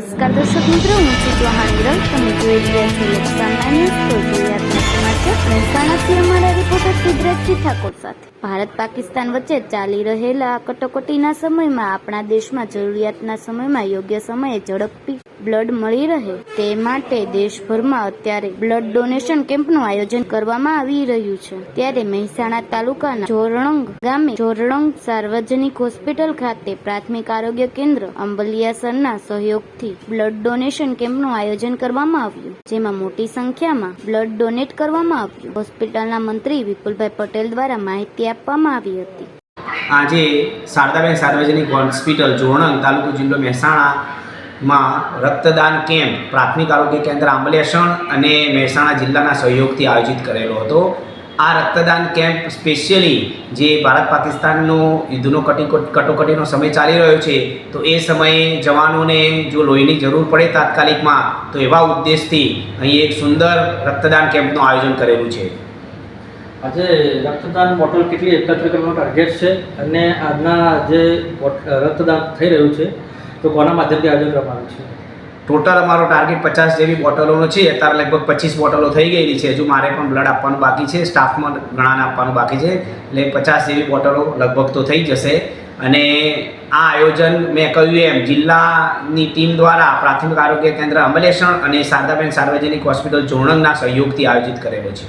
નમસ્કાર દર્શક મિત્રો, હું છું ચૌહાણ વિરલ. તમે જોઈ રહ્યા છો લોકસામના તો જોઈએ આજના સમાચાર મહેસાણાથી અમારા રિપોર્ટર સિદ્ધરાજસિંહ ઠાકોર સાથે. ભારત પાકિસ્તાન વચ્ચે ચાલી રહેલા કટોકટીના સમયમાં આપણા દેશમાં જરૂરિયાતના સમયમાં યોગ્ય સમયે ઝડપી બ્લડ મળી રહે તે માટે દેશભરમાં અત્યારે બ્લડ ડોનેશન કેમ્પનું આયોજન કરવામાં આવી રહ્યું છે. ત્યારે મહેસાણા તાલુકાના જોરણંગ ગામે જોરણંગ સાર્વજનિક હોસ્પિટલ ખાતે પ્રાથમિક આરોગ્ય કેન્દ્ર અંબલિયાસરના સહયોગથી બ્લડ ડોનેશન કેમ્પનું આયોજન કરવામાં આવ્યું, જેમાં મોટી સંખ્યામાં બ્લડ ડોનેટ કરવામાં આવ્યું. હોસ્પિટલના મંત્રી વિપુલભાઈ પટેલ દ્વારા માહિતી આપવામાં આવી હતી. આજે શારદાબેન સાર્વજનિક હોસ્પિટલ જોણંગ તાલુકો જિલ્લો મહેસાણામાં રક્તદાન કેમ્પ, પ્રાથમિક આરોગ્ય કેન્દ્ર આંબલેસણ અને મહેસાણા જિલ્લાના સહયોગથી આયોજિત કરેલો હતો. આ રક્તદાન કેમ્પ સ્પેશિયલી જે ભારત પાકિસ્તાનનો યુદ્ધનો કટી કટોકટીનો સમય ચાલી રહ્યો છે, તો એ સમયે જવાનોને જો લોહીની જરૂર પડે તાત્કાલિકમાં, તો એવા ઉદ્દેશથી અહીં એક સુંદર રક્તદાન કેમ્પનું આયોજન કરેલું છે. આજે રક્તદાન બોટલ કેટલી એકત્ર કરવાનો ટાર્ગેટ છે અને આજના જે રક્તદાન થઈ રહ્યું છે, તો કોના માધ્યમથી આયોજન કરવામાં આવ્યું છે? ટોટલ અમારો ટાર્ગેટ પચાસ જેવી બોટલોનો છે, અત્યારે લગભગ પચીસ બોટલો થઈ ગયેલી છે. હજુ મારે પણ બ્લડ આપવાનું બાકી છે સ્ટાફમાં ઘણાને આપવાનું બાકી છે. એટલે પચાસ જેવી બોટલો લગભગ તો થઈ જશે. અને આ આયોજન મેં કહ્યું એમ, જિલ્લાની ટીમ દ્વારા પ્રાથમિક આરોગ્ય કેન્દ્ર અમલેસણ અને શારદાબેન સાર્વજનિક હોસ્પિટલ જોણંગના સહયોગથી આયોજિત કરેલો છે.